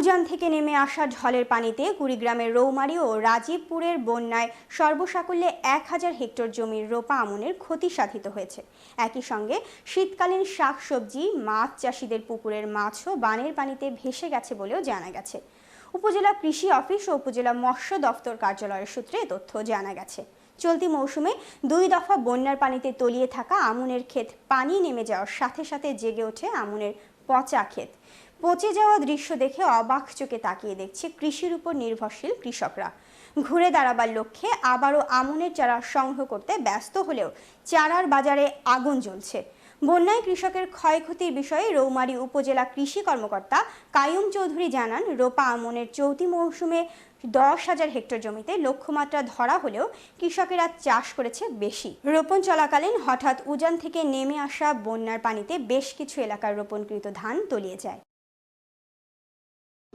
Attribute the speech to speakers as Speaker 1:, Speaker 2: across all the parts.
Speaker 1: উজান থেকে নেমে আসা ঢলের পানিতে কুড়িগ্রামের রৌমারি ও রাজীবপুরের বন্যায় সর্বসাকুল্যে এক হাজার হেক্টর জমির রোপা আমনের ক্ষতি সাধিত হয়েছে। একই সঙ্গে শীতকালীন শাকসবজি, মাছ চাষিদের পুকুরের মাছও বানের পানিতে ভেসে গেছে বলেও জানা গেছে। উপজেলা কৃষি অফিস ও উপজেলা মৎস্য দফতর কার্যালয়ের সূত্রে তথ্য জানা গেছে। চলতি মৌসুমে দুই দফা বন্যার পানিতে তলিয়ে থাকা আমনের ক্ষেত পানি নেমে যাওয়ার সাথে সাথে জেগে ওঠে আমনের পচা ক্ষেত। পচে যাওয়া দৃশ্য দেখে অবাক চোখে তাকিয়ে দেখছে কৃষির উপর নির্ভরশীল কৃষকরা। ঘুরে দাঁড়াবার লক্ষ্যে আবারও আমনের চারা সংগ্রহ করতে ব্যস্ত হলেও চারার বাজারে আগুন জ্বলছে। বন্যায় কৃষকের ক্ষয়ক্ষতির বিষয়ে রৌমারী উপজেলা কৃষি কর্মকর্তা কায়ুম চৌধুরী জানান, রোপা আমনের চৌতি মৌসুমে দশ হাজার হেক্টর জমিতে লক্ষ্যমাত্রা ধরা হলেও কৃষকেরা চাষ করেছে বেশি। রোপণ চলাকালীন হঠাৎ উজান থেকে নেমে আসা বন্যার পানিতে বেশ কিছু এলাকার রোপণকৃত ধান তলিয়ে যায়।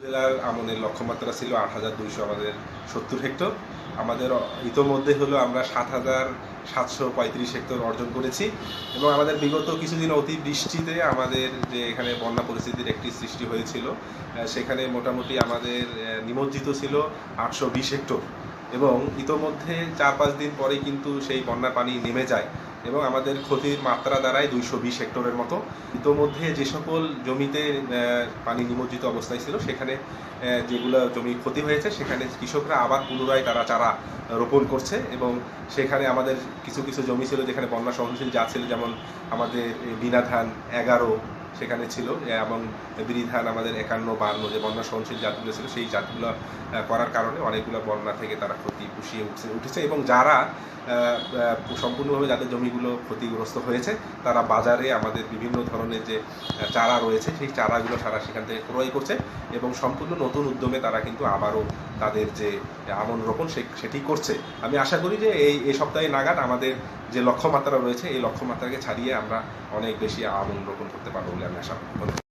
Speaker 2: জেলার আমনের লক্ষ্যমাত্রা ছিল আট হাজার দুইশো আমাদের সত্তর হেক্টর। আমাদের ইতোমধ্যে হলো আমরা সাত হাজার সাতশো পঁয়ত্রিশ হেক্টর অর্জন করেছি এবং আমাদের বিগত কিছুদিন অতি বৃষ্টিতে আমাদের যে এখানে বন্যা পরিস্থিতির একটি সৃষ্টি হয়েছিল সেখানে মোটামুটি আমাদের নিমজ্জিত ছিল আটশো বিশ হেক্টর। এবং ইতোমধ্যে চার পাঁচ দিন পরে কিন্তু সেই বন্যা পানি নেমে যায়। এবং আমাদের ক্ষতির মাত্রা দাঁড়ায় দুইশো বিশ হেক্টরের মতো। ইতোমধ্যে যে সকল জমিতে পানি নিমজ্জিত অবস্থায় ছিল, সেখানে যেগুলো জমি ক্ষতি হয়েছে, সেখানে কৃষকরা আবার পুনরায় তারা চারা রোপণ করছে এবং সেখানে আমাদের কিছু কিছু জমি ছিল যেখানে বন্যা সহনশীল যা ছিল, যেমন আমাদের বিনা ধান এগারো সেখানে ছিল এবং বিরি ধান আমাদের একান্ন, বান্ন যে বন্যা সহনশীল জাতগুলো ছিল, সেই জাতগুলো করার কারণে অনেকগুলো বন্যা থেকে তারা ক্ষতি পুষিয়ে উঠছে, উঠেছে এবং যারা সম্পূর্ণভাবে যাদের জমিগুলো ক্ষতিগ্রস্ত হয়েছে, তারা বাজারে আমাদের বিভিন্ন ধরনের যে চারা রয়েছে, সেই চারাগুলো তারা সেখান থেকে ক্রয় করছে এবং সম্পূর্ণ নতুন উদ্যমে তারা কিন্তু আবারও তাদের যে আমন রোপণ সে- সেটি করছে। আমি আশা করি যে এই এই সপ্তাহে নাগাদ আমাদের যে লক্ষ্যমাত্রা রয়েছে, এই লক্ষ্যমাত্রাকে ছাড়িয়ে আমরা অনেক বেশি আমন রোপণ করতে পারব বলে আমি আশা করি